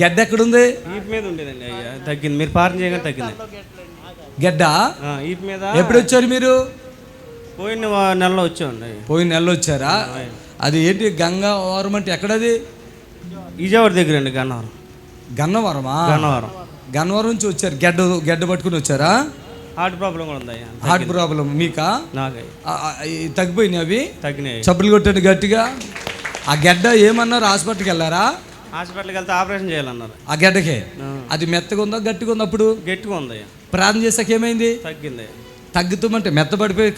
గడ్డ ఎక్కడుంది? ఈపు మీద ఉండేదండి అయ్యా తగ్గింది. మీరు పారం చేయగానే తగ్గింది. గడ్డ? ఈపు మీద ఎప్పుడు వచ్చారు మీరు? పోయిన నెలలో వచ్చామండి. పోయిన నెలలో వచ్చారా? అది ఏంటి గంగా ఓరం అంటే ఎక్కడది? విజయవాడ దగ్గర అండి గన్నవరం. గన్నవరమా? గన్నవరం. గన్నవరం నుంచి వచ్చారు. గడ్డ గడ్డ పట్టుకుని వచ్చారా? హార్ట్ ప్రాబ్లం కూడా ఉంది హార్ట్ ప్రాబ్లం మీకా? తగ్గిపోయినాయి అవి? తగ్గినాయి. చప్పులు కొట్టండి గట్టిగా. ఆ గడ్డ ఏమన్నారు? హాస్పిటల్కి వెళ్ళారా? హాస్పిటల్కి వెళ్తే ఆపరేషన్ చేయాలన్నారు. ఆ గడ్డకే. అది మెత్తగా ఉందా గట్టిగా ఉంది అప్పుడు? గట్టిగా ఉంది ప్రార్థన చేసాక ఏమైంది? తగ్గింది. తగ్గుతామంటే మెత్తబడిపోయి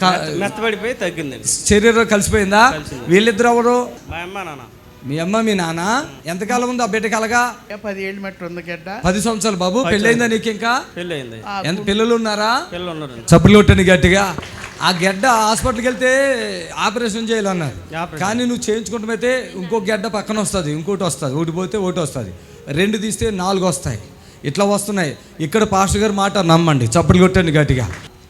మెత్తబడిపోయి తగ్గిందండి శరీరం కలిసిపోయిందా? వీళ్ళిద్దరు ఎవరు? మా అమ్మ నాన్న. మీ అమ్మ మీ నాన్న? ఎంతకాలం ఉంది ఆ బిడ్డ కలగా? పది ఏళ్ళు మట్టి ఉంది గడ్డ. పది సంవత్సరాలు బాబు పెళ్ళైందా నీకు ఇంకా? పెళ్ళి అయింది ఎంత పిల్లలు ఉన్నారా? పిల్లలు ఉన్నారండి చప్పులు కొట్టండి గట్టిగా. ఆ గడ్డ హాస్పిటల్కి వెళ్తే ఆపరేషన్ చేయాలన్నారు. కానీ నువ్వు చేయించుకుంటామైతే ఇంకో గడ్డ పక్కన వస్తుంది ఇంకోటి వస్తుంది ఒకటి పోతే ఒకటి వస్తుంది. రెండు తీస్తే నాలుగు వస్తాయి. ఇట్లా వస్తున్నాయి. ఇక్కడ పాస్టర్ గారు మాట నమ్మండి చప్పులు కొట్టండి గట్టిగా.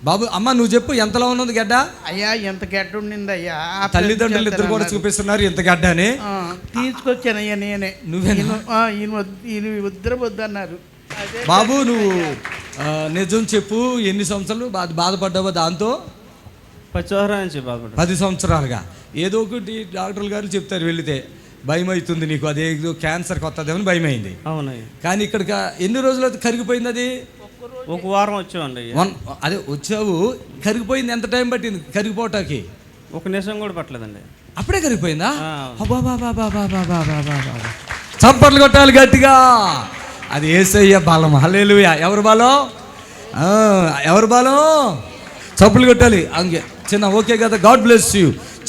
బాబు అమ్మ నువ్వు చెప్పు ఎంతలో ఉన్నది గడ్డ? అయ్యా ఎంత గడ్డ ఉండింది అయ్యా? తల్లిదండ్రులు ఇద్దరు కూడా చూపిస్తున్నారు ఇంత గడ్డ అని. తీసుకొచ్చాను అయ్యా నేనే. ఈయన ఉద్దర వద్దన్నారు బాబు నువ్వు నిజం చెప్పు ఎన్ని సంవత్సరాలు బాధ బాధపడ్డావో దాంతో. పది సంవత్సరాలుగా. ఏదో ఒకటి డాక్టర్లు గారు చెప్తారు వెళితే భయం అవుతుంది నీకు అదే క్యాన్సర్ కొత్తదేమని భయం అయింది అవును కానీ ఇక్కడ ఎన్ని రోజులు కరిగిపోయింది అది? ఒక వారం వచ్చామండి వన్ అదే వచ్చావు కరిగిపోయింది ఎంత టైం పట్టింది కరిగిపోవటానికి? ఒక నిమిషం కూడా పట్టలేదండి. అప్పుడే కరిగిపోయిందా? చంపట్లు కొట్టాలి గట్టిగా. అది ఏసయ్య బలం. హలేలుయా ఎవరు బలం? ఎవరు బలం? చప్పులు కొట్టాలి. అంగే చిన్న ఓకే కదా గాడ్ బ్లెస్ యూ